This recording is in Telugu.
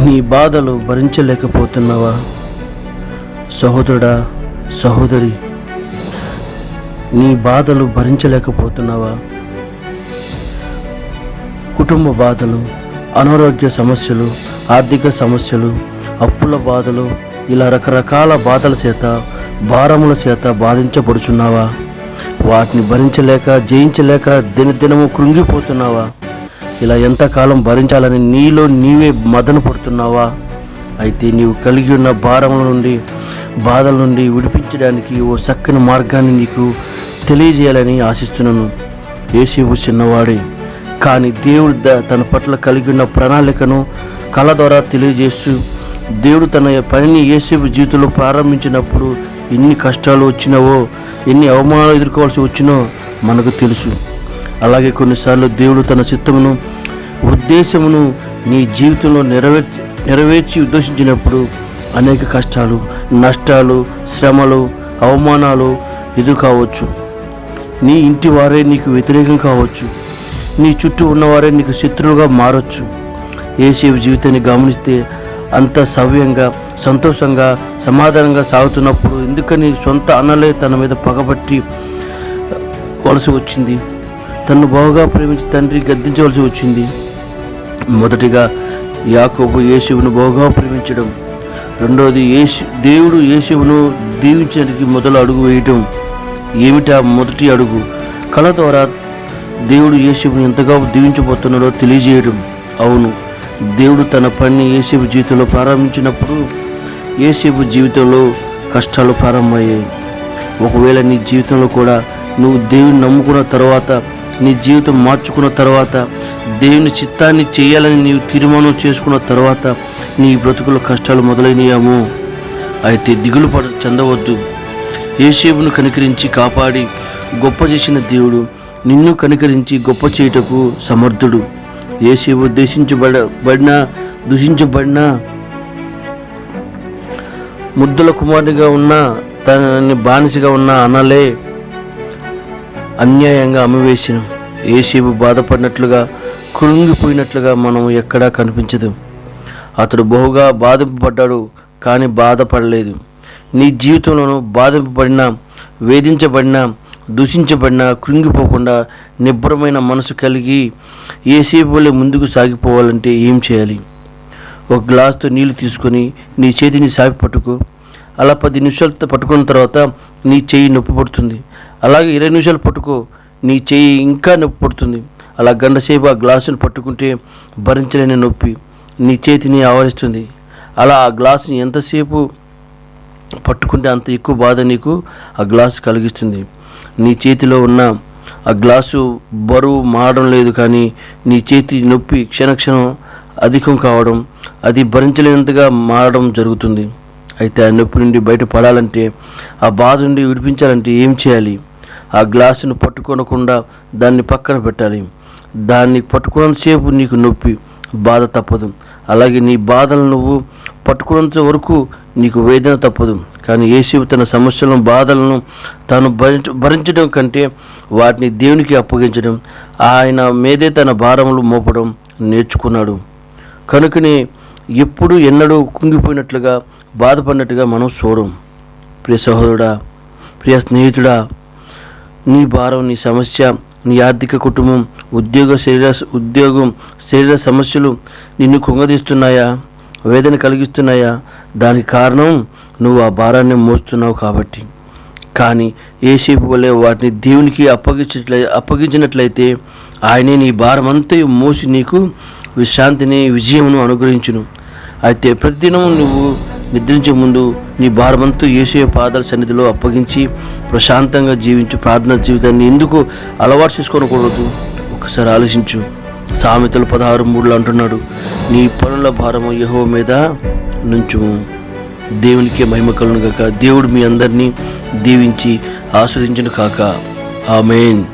నీ బాధలు భరించలేకపోతున్నావా? సహోదరుడా సహోదరి నీ బాధలు భరించలేకపోతున్నావా? కుటుంబ బాధలు అనారోగ్య సమస్యలు ఆర్థిక సమస్యలు అప్పుల బాధలు ఇలా రకరకాల బాధల చేత భారముల చేత బాధించబడుచున్నావా? వాటిని భరించలేక జయించలేక దినదినము కృంగిపోతున్నావా? ఇలా ఎంతకాలం భరించాలని నీలో నీవే మదన పడుతున్నావా? అయితే నీవు కలిగి ఉన్న భారముల నుండి బాధల నుండి విడిపించడానికి ఓ చక్కని మార్గాన్ని నీకు తెలియజేయాలని ఆశిస్తున్నాను. ఏసేపు చిన్నవాడే. కానీ దేవుడు ద- తన పట్ల కలిగి ఉన్న ప్రణాళికను కళ ద్వారా తెలియజేస్తూ దేవుడు తన పనిని ఏసేపు జీవితంలో ప్రారంభించినప్పుడు ఎన్ని కష్టాలు వచ్చినావో ఎన్ని అవమానాలు ఎదుర్కోవాల్సి వచ్చినో మనకు తెలుసు. అలాగే కొన్నిసార్లు దేవుడు తన చిత్తమును ఉద్దేశమును నీ జీవితంలో నెరవేర్చి నెరవేర్చి ఉద్దేశించినప్పుడు అనేక కష్టాలు నష్టాలు శ్రమలు అవమానాలు ఎదుర్కోవచ్చు. నీ ఇంటి వారే నీకు వ్యతిరేకం కావచ్చు. నీ చుట్టూ ఉన్నవారే నీకు శత్రువుగా మారచ్చు. ఏసేపు జీవితాన్ని గమనిస్తే అంత సవ్యంగా సంతోషంగా సమాధానంగా సాగుతున్నప్పుడు ఎందుకని సొంత అన్నలే తన మీద పగబట్టి వలసి వచ్చింది? తను బాగా ప్రేమించి తండ్రి గద్దించవలసి వచ్చింది. మొదటిగా యాకోబు యేసువును బాగా ప్రేమించడం రెండవది యేసు దేవుడు యేసువును దీవించడానికి మొదలు అడుగు వేయటం. ఏమిటా మొదటి అడుగు? కళ ద్వారా దేవుడు యేసువుని ఎంతగా దీవించబోతున్నాడో తెలియజేయడం. అవును దేవుడు తన పని ఏసేపు జీవితంలో ప్రారంభించినప్పుడు ఏసేపు జీవితంలో కష్టాలు ప్రారంభమయ్యాయి. ఒకవేళ నీ జీవితంలో కూడా నువ్వు దేవుని నమ్ముకున్న తర్వాత నీ జీవితం మార్చుకున్న తర్వాత దేవుని చిత్తాన్ని చేయాలని నీవు తీర్మానం చేసుకున్న తర్వాత నీ బ్రతుకుల కష్టాలు మొదలైనయేమో అయితే దిగులు పడ చెందవద్దు. ఏసేపును కనికరించి కాపాడి గొప్ప చేసిన దేవుడు నిన్ను కనికరించి గొప్ప చేయుటకు సమర్థుడు. ఏసేవు ఉద్దేశించబడ బడినా దూషించబడినా ముద్దుల కుమారుడిగా ఉన్న తనని బానిసగా ఉన్న అనలే. అన్యాయంగా అమ్మివేసిన ఏసేపు బాధపడినట్లుగా కృంగిపోయినట్లుగా మనం ఎక్కడా కనిపించదు. అతడు బహుగా బాధింపబడ్డాడు కానీ బాధపడలేదు. నీ జీవితంలోనూ బాధింపబడిన వేధించబడిన దూషించబడిన కృంగిపోకుండా నిబ్బరమైన మనసు కలిగి ఏసేపు వల్లే ముందుకు సాగిపోవాలంటే ఏం చేయాలి? ఒక గ్లాస్తో నీళ్ళు తీసుకొని నీ చేతిని సాపి పట్టుకో. అలా పది నిమిషాలు పట్టుకున్న తర్వాత నీ చెయ్యి నొప్పి పడుతుంది. అలాగే ఇరవై నిమిషాలు పట్టుకో. నీ చెయ్యి ఇంకా నొప్పి పడుతుంది. అలా గంటసేపు ఆ గ్లాసును పట్టుకుంటే భరించలేని నొప్పి నీ చేతిని ఆవరిస్తుంది. అలా ఆ గ్లాసుని ఎంతసేపు పట్టుకుంటే అంత ఎక్కువ బాధ నీకు ఆ గ్లాసు కలిగిస్తుంది. నీ చేతిలో ఉన్న ఆ గ్లాసు బరువు మారడం లేదు కానీ నీ చేతి నొప్పి క్షణక్షణం అధికం కావడం అది భరించలేనంతగా మారడం జరుగుతుంది. అయితే ఆ నొప్పి నుండి బయటపడాలంటే ఆ బాధ నుండి విడిపించాలంటే ఏం చేయాలి? ఆ గ్లాసును పట్టుకోనకుండా దాన్ని పక్కన పెట్టాలి. దాన్ని పట్టుకున్నంతసేపు నీకు నొప్పి బాధ తప్పదు. అలాగే నీ బాధలు నువ్వు పట్టుకున్నంత వరకు నీకు వేదన తప్పదు. కానీ యేసు తన సమస్యలను బాధలను తాను భరించ భరించడం కంటే వాటిని దేవునికి అప్పగించడం ఆయన మీదే తన భారములు మోపడం నేర్చుకున్నాడు. కనుకనే ఎప్పుడు ఎన్నడూ కుంగిపోయినట్లుగా బాధపడినట్టుగా మనం చూడం. ప్రియ సహోదరుడా ప్రియ స్నేహితుడా నీ భారం నీ సమస్య నీ ఆర్థిక కుటుంబం ఉద్యోగ శరీర ఉద్యోగం శరీర సమస్యలు నిన్ను కుంగదీస్తున్నాయా? వేదన కలిగిస్తున్నాయా? దానికి కారణం నువ్వు ఆ భారాన్ని మోస్తున్నావు కాబట్టి. కానీ ఏసేపు వల్లే వాటిని దేవునికి అప్పగించట్లే అప్పగించినట్లయితే ఆయనే నీ భారమంతా మోసి నీకు విశ్రాంతిని విజయమును అనుగ్రహించును. అయితే ప్రతిదినం నువ్వు నిద్రించే ముందు నీ భారమంతా యేసే పాదాల సన్నిధిలో అప్పగించి ప్రశాంతంగా జీవించు ప్రార్థన జీవితాన్ని ఎందుకు అలవాటు చేసుకోనకూడదు? ఒకసారి ఆలోచించు. సామెతలు పదహారు మూడులో అంటున్నాడు. నీ పనుల భారము యహో మీద నుంచుము. దేవునికి మహిమ కలుగును కాక దేవుడు మీ అందరినీ దీవించి ఆస్వాదించును కాక ఆమెన్.